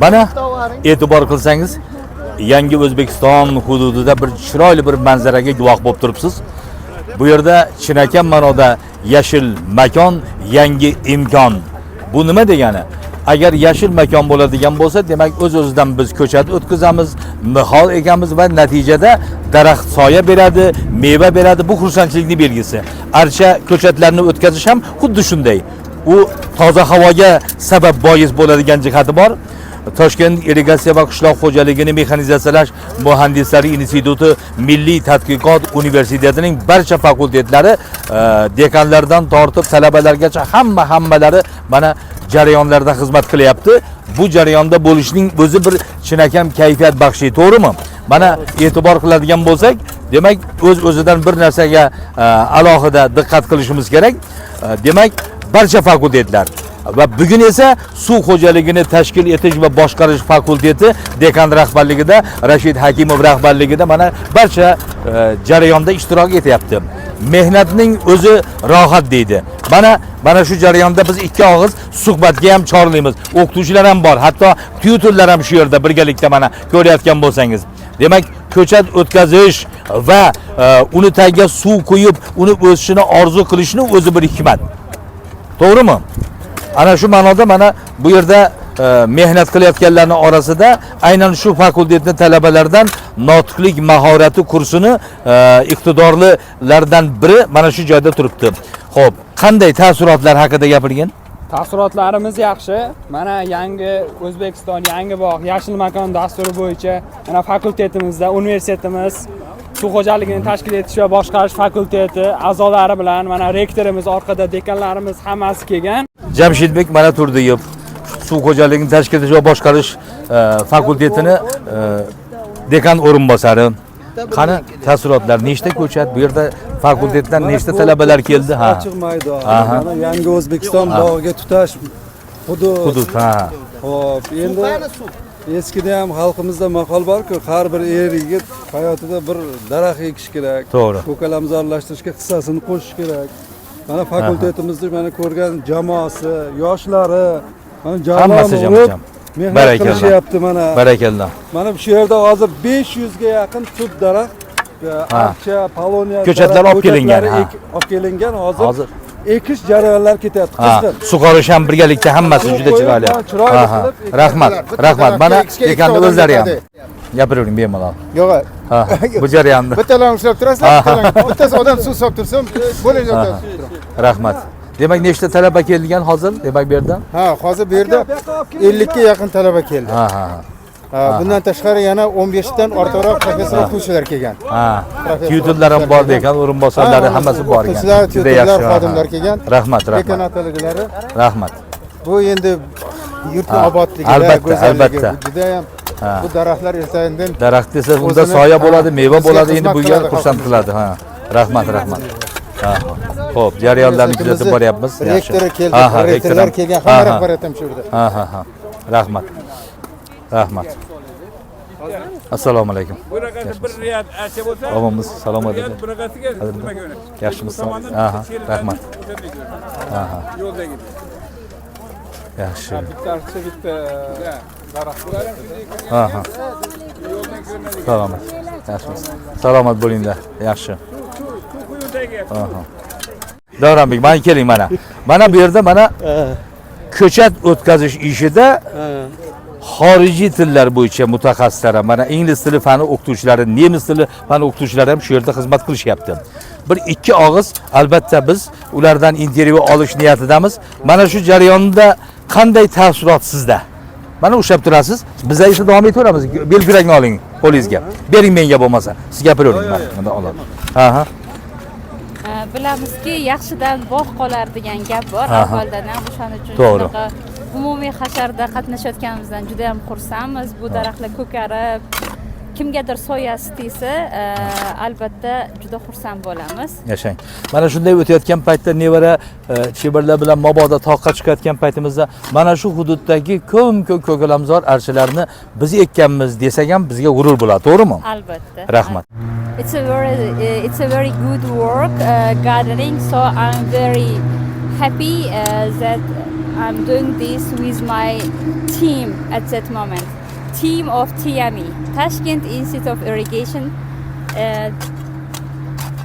mana e'tibor qilsangiz yangi o'zbekiston hududida bir chiroyli bir manzaraga guvoh bo'lib turibsiz. Bu yerda chinakam ma'noda yashil makon yangi imkon. Bu nima degani? Agar yashil makon bo'ladigan bo'lsa demak o'z o'zidan biz ko'chat o'tkazamiz nihol ekamiz va natijada daraxt soya beradi meva beradi bu xursandchilikni belgisi. Archa ko'chatlarni o'tkazish ham xuddi shunday. U toza havoga sabab bois bo'ladigan jihati bor toshkent irrigatsiya va qishloq xo'jaligini mexanizatsiyalash muhandislari instituti milliy tadqiqot universitetining barcha fakultetlari e, dekanlardan tortib talabalargacha hamma hammalari mana jarayonlarda xizmat qilyapti. Bu jarayonda bo'lishning o'zi bir chinakam kayfiyat baxshiy to'g'rimi? Mana e'tibor qiladigan bo'lsak demak o'z o'zidan bir narsaga e, alohida diqqat qilishimiz kerak. E, demak barcha fakultetlar va bugun esa suv xo'jaligini tashkil etish va boshqarish fakulteti dekan rahbarligida Rashid Hakimov rahbarligida mana barcha e, jarayonda ishtirok etyapti. Mehnatning o'zi rohat deydi. Mana mana shu jarayonda biz ikki og'iz suhbatga ham chorlaymiz. O'qituvchilar ham bor, hatto tyutorlar ham shu yerda birgalikda mana ko'rayotgan bo'lsangiz. Demak, ko'chat o'tkazish va e, uni tagiga suv quyib, uni o'sishini orzu qilishni o'zi bir hikmat. To'g'rimi? Ana shu ma'noda mana bu yerda e, mehnat qilayotganlarning orasida aynan shu fakultetni talabalaridan notiqlik mahorati kursini e, iqtidorlilardan biri mana shu joyda turibdi. Xo'p, qanday taassurotlar haqida gapirgan? Taassurotlarimiz yaxshi. Mana yangi O'zbekiston yangi bog' yashil makon dasturi bo'yicha mana fakultetimizda universitetimiz suv xo'jaligini tashkil etish va boshqarish fakulteti a'zolari bilan mana rektorimiz orqada dekanlarimiz hammasi kelgan. Jamshidbek mana Turdiyev suv xo'jaligini tashkil etish va boshqarish e, fakultetini e, dekan o'rinbosari. Qani taassurotlar nechta ko'chat bu yerda fakultetdan nechta talabalar keldi? Ha. ochiq maydon yangi o'zbekiston bog'iga tutash hudud Hudud ha. hop endi eskida ham xalqimizda maqol borku har bir er yigit hayotida bir daraxt ekish kerak To'g'ri. ko'kalamzorlashtirishga hissasini qo'shish kerak mana fakultetimizni mana ko'rgan jamoasi yoshlari mana Hammasi jam-jam. mehnat qilishyapti mana Barakalloh. mana shu yerda hozir 500 ga yaqin tub daraxt Ha. archa poloniya Ko'chatlar olib kelingan, olib kelingan hozir Hozir ekish jarayonlari ketyapti ha, qizg'in sug'orish ham birgalikda hammasi juda chiroyli. Rahmat, rahmat. Mana dekanni o'zlari ham gapiravering bemalol. Yo'q. Ha, bu jarayonni. Bittalarni ushlab turasizlar. Bittasi odam suv solib tursin, bo'ling Rahmat. Demak, nechta talaba kelgan hozir? Demak, bu yerda? Ha, hozir bu yerda 50 ga yaqin talaba keldi. Ha. Ha, bundan tashqari yana 15 dan ortiqroq professor o'qituvchilar kelgan. Ha. Tyutorlar ham bor dekan, o'rinbosarlari Ha, hammasi bor ekan. Juda yaxshi. xodimlar kelgan. Rahmat, rahmat. Rahmat. bu endi yurtni Ha, obodligida, albatta, albatta. juda ham Ha. bu daraxtlar ertagindan Daraxt desa unda soya bo'ladi, meva bo'ladi, endi xizmat bu yer qiladi xursand qiladi. Ha. Rahmat, rahmat. Ha. Xo'p, jarayonlarni kuzatib boryapmiz. Rektori keldi, rektor rektorlar kelgan, Ha, hamma ha. rahbariyat ham shu yerda. Ha, ha, ha. Rahmat. Rahmat. Assalomu alaykum. Omonmiz, o'ynaydi? Yaxshimisiz? Tomondan Ha, ha. cheridan Rahmat. o'shanda ko'radi. Ha, ha. Yo'ldagi. Yaxshi. Bitta archa bitta daraxt Ha, ha. Salomat. Yaxshimisiz? Salomat bo'linglar. Yaxshi. Quyundagi Ha, ha. Davronbek, mana keling mana. Mana bu yerda mana ko'chat o'tkazish ishida xorijiy tillar bo'yicha mutaxassislar ham, mana ingliz tili fani o'qituvchilari, nemis tili fani o'qituvchilari ham shu yerda xizmat qilishyapti. Bir ikki og'iz albatta biz ulardan intervyu olish niyatidamiz. Mana shu jarayonda qanday taassurot sizda? Mana ushlab turasiz. Biz esa davom etaveramiz. Belgirakni oling qo'lingizga. Bering menga bo'lmasa. Siz gapiravering. Mana oladi. Ha ha. Bilamizki yaxshidan bog' qolar degan gap bor avvaldan ham o'shaning uchun To'g'ri. Umumiy hasharda qatnashayotganimizdan juda ham xursandmiz. Bu daraxtlar ko'karib kimgadir soyasi tegsa e, albatta juda xursand bo'lamiz. Yashang. Mana shunday o'tayotgan paytda nevara e, chebarlar bilan mabodo toqqa chiqayotgan paytimizda mana shu hududdagi ko'm ko'k ko'kalamzor archalarni biz ekkanmiz desak ham bizga g'urur bo'ladi to'g'rimi? Albatta. Rahmat. It's a very it's a very good work uh, gathering so i'm very happy uh, that I'm doing this with my team at that moment. Team of TME, Tashkent Institute of Irrigation. Uh,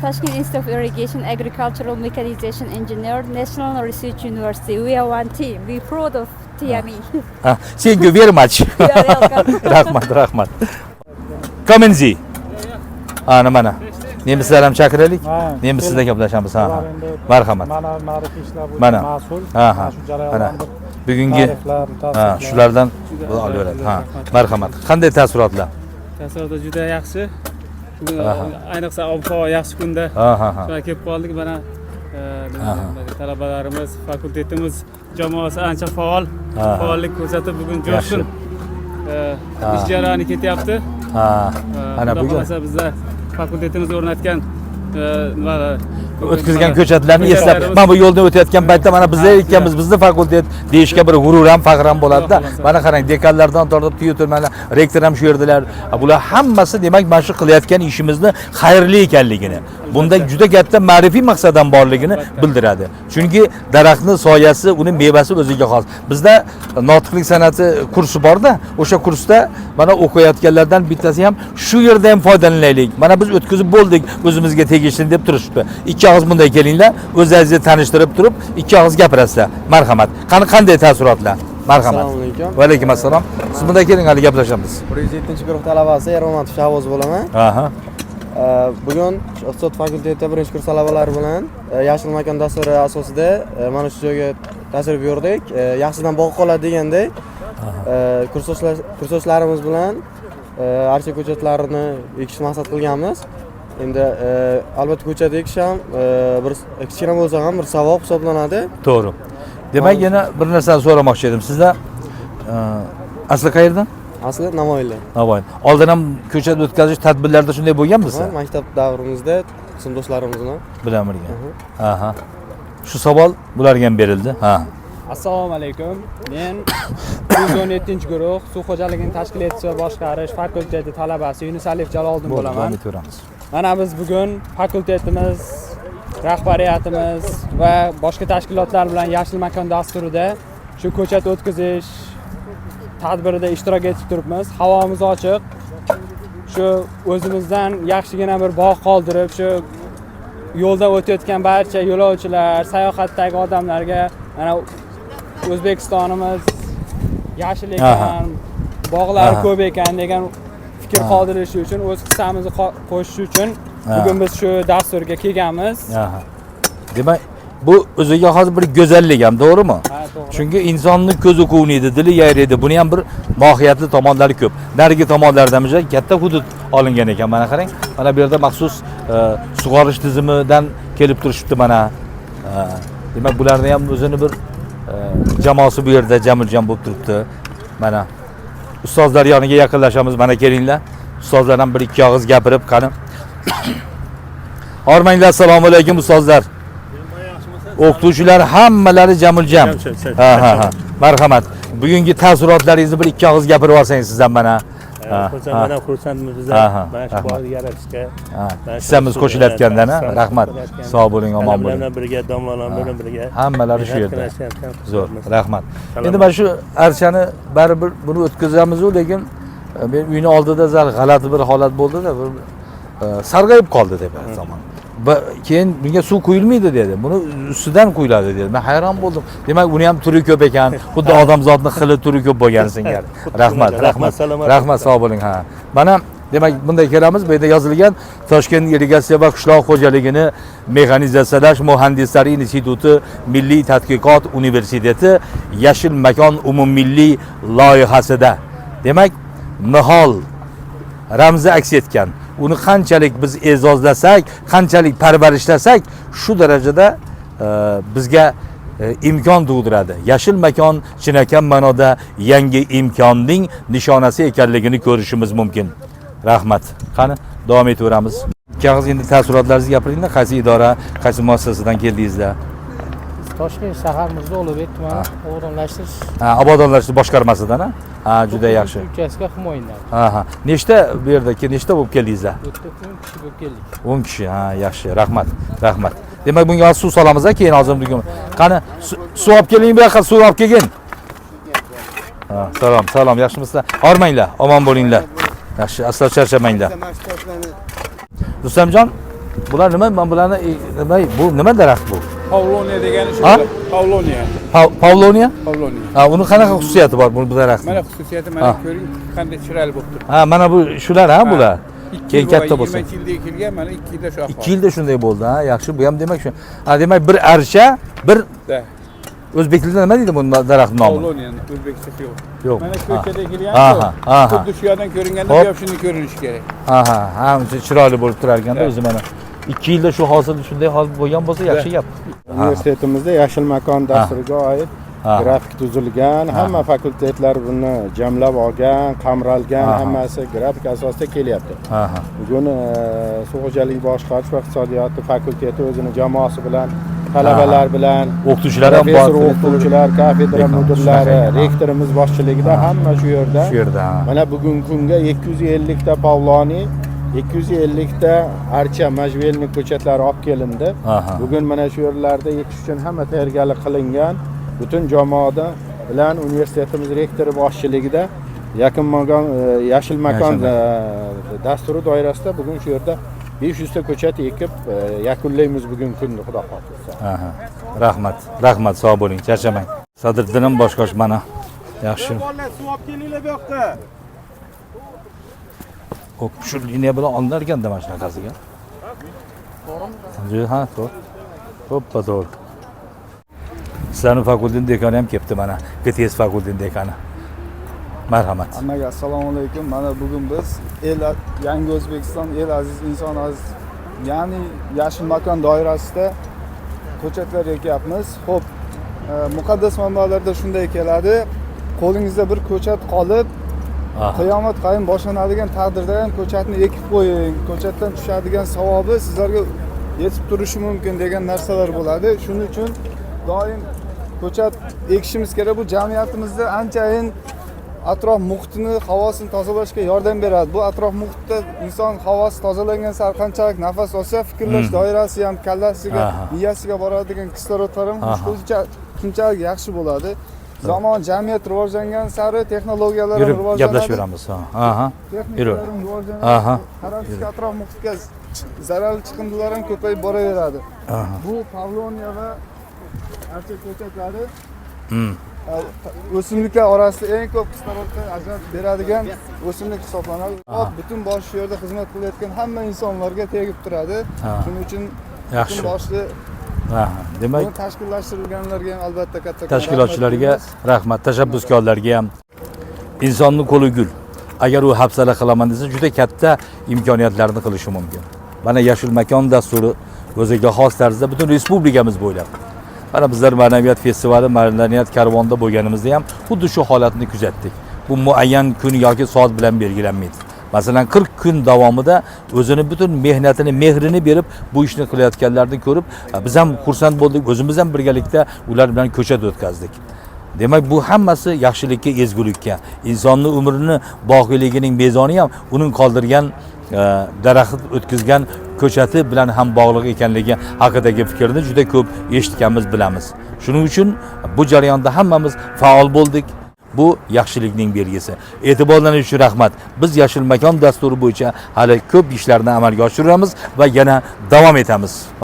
Tashkent Institute of Irrigation Agricultural Mechanization Engineer, National Research University. We are one team. We proud of TME. Ha, ah. ah, thank you very much. You are welcome. rahmat, rahmat. Komenzi. Ana ah, mana. Nemislar ham chaqiraylik. Ha, Nemislarda gaplashamiz. Ha. Marhamat. Mana ma'rifiy ishlar bo'yicha Mana. mas'ul. Ha, ha. Bir Bugungi ha, shulardan olaveradi. Ha. Marhamat. Qanday taassurotlar? Taassuroti juda yaxshi. Bu. Ayniqsa ob-havo yaxshi kunda Ha, ha, ha. shuna kelib qoldik. Mana e, talabalarimiz, fakultetimiz jamoasi ancha faol. Faollik ko'rsatib bugun jo'shqin e, ish jarayoni ketyapti. Ha. E, Ana bugun bizda fakultetimiz o'rnatgan e, o'tkazgan ko'chatlarni eslab mana bu yo'ldan o'tayotgan paytda mana bizlar ekkanmiz bizni fakultet deyishga bir g'urur ham faxr ham bo'ladida. Mana qarang dekanlardan tortib tyutor mana rektor ham shu yerdalar. Bular hammasi demak mana shu qilayotgan ishimizni xayrli ekanligini bunda juda katta ma'rifiy maqsad ham borligini bildiradi. Chunki daraxtni soyasi uni mevasi o'ziga xos. Bizda notiqlik san'ati kursi borda o'sha kursda mana o'qiyotganlardan bittasi ham shu yerda ham foydalanaylik. Mana biz o'tkazib bo'ldik o'zimizga tegishli deb turishibdi. İkki og'iz bunday kelinglar o'zingizni tanishtirib turib ikki og'iz gapirasizlar. Marhamat. Qani qanday taassurotlar? Marhamat. Assalomu alaykum. va alaykum assalom siz bunday keling hali gaplashamiz. 107 guruh talabasi Ermatov Shahboz bo'laman. aha. E, Bugun iqtisod fakulteti birinchi kurs talabalari bilan e, Yashil makon dasturi asosida e, mana shu joyga tashrif buyurdik. E, Yaxshidan bog' qoladi degandek kursdoshlar kursdoshlarimiz bilan archa ko'chatlarini ekishni maqsad qilganmiz. Endi albatta ko'chat ekish ham bir kichkina bo'lsa ham bir savob hisoblanadi. to'g'ri demak yana bir narsani so'ramoqchi edim sizlar asli qayerdan Asli Navoiylar. navoiy oldin ham ko'chat o'tkazish tadbirlarida shunday bo'lganmi Ha, sizlar Maktab davrimizda sinfdoshlarimiz bilan bilan birga aha. Shu savol bularga ham berildi. Ha. Assalomu alaykum. Men 117 guruh suv xo'jaligini tashkil etish va boshqarish fakulteti talabasi Yunus Alif Jaloliddin bo'laman. Mana biz bugun fakultetimiz, rahbariyatimiz va boshqa tashkilotlar bilan Yashil makon dasturida shu ko'chat o'tkazish tadbirida ishtirok etib turibmiz. Havomiz ochiq. Shu o'zimizdan yaxshigina bir bog' qoldirib, shu yo'lda o'tayotgan barcha yo'lovchilar, sayohatdagi odamlarga mana O'zbekistonimiz yashil ekan, bog'lari ko'p ekan degan fikr qoldirishi uchun o'z hissamizni qo- qo'shish uchun bugun biz shu dasturga kelganmiz. demak bu o'ziga xos bir go'zallik ham to'g'rimi. Chunki insonni ko'zi quvnaydi dili yayraydi buni ham bir mohiyatli tomonlari ko'p narigi tomonlaridan biza katta hudud olingan ekan mana qarang mana bu yerda maxsus sug'orish tizimidan kelib turishibdi mana demak bularni ham o'zini bir jamoasi bu yerda jamil jam bo'lib turibdi mana ustozlar yoniga yaqinlashamiz mana kelinglar ustozlar ham bir ikki og'iz gapirib qani hormanglar assalomu alaykum ustozlar o'qituvchilar hammalari jamil jam ha ha ha. Marhamat. Bugungi taassurotlaringizni bir ikki og'iz gapirib olsangiz sizdan mana Ha, xursandman ham xursandmiz biz Ha, ham ha, mana shu mana shu hissamiz qo'shilayotgandan rahmat sog' bo'ling omon bo'ling bilan birga domlalar bilan birga hammalari shu yerda zo'r rahmat endi mana shu archani baribir buni o'tkazamizu lekin men uyni oldida zal g'alati bir holat bo'ldida sarg'ayib qoldi deb Ba- keyin bunga suv quyilmaydi dedi. Buni ustidan quyiladi dedi. Man hayron bo'ldim. Demak uni ham turi ko'p ekan. Xuddi odamzodni xili turi ko'p bo'lgan singari rahmat Rahmat, rahmat. sog' bo'ling ha. Mana demak bunday kelamiz. Bu yerda yozilgan toshkent irrigatsiya va qishloq xo'jaligini mexanizatsiyalash muhandislari instituti milliy tadqiqot universiteti yashil makon umummilliy loyihasida. Demak nihol ramzi aks etgan uni qanchalik biz e'zozlasak qanchalik parvarishlasak shu darajada e, bizga e, imkon tug'diradi. Yashil makon chinakam ma'noda yangi imkonning nishonasi ekanligini ko'rishimiz mumkin. Rahmat. Qani davom etaveramiz ikki og'iz endi taassurotlaringizni gapiringlar. Qaysi idora qaysi muassasadan keldingizlar toshkent shaharimizni ulug'bek tumani o'g'irlashtirish ha. Obodonlashtirish boshqarmasidan ha? Ha juda yaxshi. uchastka himoyadan ha nechta bu yerda ke- nechta bo'lib keldingizlar? O'tda o'n kishi bo'lib keldik. O'n kishi ha yaxshi. Rahmat rahmat. Demak bunga hozir suv solamiz a keyin hozir bugun qani su- suv olib keling bu yoqqa suv olib kelgin. Salom salom yaxshimisizlar hormanglar omon bo'linglar. Yaxshi aslo charchamanglar rustamjon bular nima man bularni e, nima bu nima daraxt bu Pavloniya degani shu. Ha? Pavloniya. Pa- pavloniya Pavloniya. ha uni qanaqa xususiyati bor bu daraxtni Mana xususiyati mana Ha. ko'ring qanday chiroyli bo'lib turibdi. ha mana bu shular ha bular Ikki keyin katta bo'lsa 20 yilda ekilgan, mana 2 yilda shu ikki yilda shunday bo'ldi ha yaxshi bu ham demak shu ha demak bir archa bir o'zbek tilida nima deydi bu daraxt nomi Pavloniya o'zbekcha yo'q. yo'q Mana Ha. ko'chada ekilgan. Xuddi shu yerdan ko'ringanda bu ham shunday ko'rinishi kerak. aha ha chiroyli bo'lib turar ekanda Ha. o'zi mana ikki yilda shu hosil shunday hol bo'lgan bo'lsa yaxshi gap universitetimizda yashil makon dasturiga oid grafik tuzilgan hamma fakultetlar buni jamlab olgan qamralgan hammasi grafik asosida kelyapti. Bugun e, suv xo'jaligi boshqarish va iqtisodiyoti fakulteti o'zini jamoasi bilan talabalar bilan o'qituvchilar ham bor o'qituvchilar kafedra mudirlari rektorimiz boshchiligida hamma shu yerda. Shu yerda mana bugungi kunga 250 ta pavloniy 250 ta archa majvelniy ko'chatlari olib kelindi Aha. bugun mana shu yerlarda ekish uchun hamma tayyorgarlik qilingan butun jamoada bilan universitetimiz rektori boshchiligida yaqin makon e, yashil makon e, dasturi doirasida bugun shu yerda 500 ta ko'chat ekib e, yakunlaymiz bugungi kunni xudo xohlasa Aha. rahmat rahmat sog' bo'ling charchamang sadriddin boshqosh mana yaxshi suv olib kelinglar bu yoqqa. Hop, shu liniya bilan olinar ekanda mana shunaqasiga to'g'rimi ha to'g'ri to'ppa to'g'ri sizlarni fakultetni dekani ham kelibdi mana gts fakultetini dekani marhamat hammaga assalomu alaykum mana bugun biz el yangi o'zbekiston el aziz inson aziz. Ya'ni yashil makon doirasida ko'chatlar ekyapmiz ho'p. E, muqaddas manbalarda shunday keladi qo'lingizda bir ko'chat qolib. Qiyomat qayin boshlanadigan taqdirda ham ko'chatni ekib qo'ying. Ko'chatdan tushadigan savobi sizlarga yetib turishi mumkin degan narsalar bo'ladi. Shuning uchun doim ko'chat ekishimiz kerak. Bu jamiyatimizda anchayin atrof muhitini havosini tozalashga yordam beradi. Bu atrof muhitda inson havosi tozalangan sari qanchalik nafas olsa fikrlash doirasi ham kallasiga miyasiga boradigan kislorodlar ham shunchalik yaxshi bo'ladi zamon jamiyat rivojlangan sari texnologiyalar rivojlanadi gaplashaveramiz ha. aha. Texnikalar rivojlanadi qarabsizki atrof muhitga zararli chiqindilar ham ko'payib boraveradi bu pavloniya va archa ko'chatlari o'simliklar orasida eng ko'p kislorodni ajratib beradigan o'simlik hisoblanadi butun boshi shu yerda xizmat qilayotgan hamma insonlarga tegib turadi shuning uchun yaxshi boshli aha demak tashkillashtirilganlarga ham albatta katta tashkilotchilarga rahmat tashabbuskorlarga ham insonni qo'li gul agar u hafsala qilaman desa juda katta imkoniyatlarni qilishi mumkin. Mana yashil makon dasturi o'ziga xos tarzda butun respublikamiz bo'ylab. Mana bizlar ma'naviyat festivali madaniyat karvonida bo'lganimizda ham xuddi shu holatni kuzatdik. Bu muayyan kun yoki soat bilan belgilanmaydi masalan 40 kun davomida o'zini butun mehnatini mehrini berib bu ishni qilayotganlarni ko'rib biz ham xursand bo'ldik o'zimiz ham birgalikda ular bilan ko'chat o'tkazdik demak bu hammasi yaxshilikka ezgulikka insonni umrini boqiyligining mezoni ham uning qoldirgan e, daraxt o'tkazgan ko'chati bilan ham bog'liq ekanligi haqidagi fikrni juda ko'p eshitganmiz bilamiz. Shuning uchun bu jarayonda hammamiz faol bo'ldik bu yaxshilikning belgisi. E'tiborlaringiz uchun rahmat biz yashil makon dasturi bo'yicha hali ko'p ishlarni amalga oshiramiz va yana davom etamiz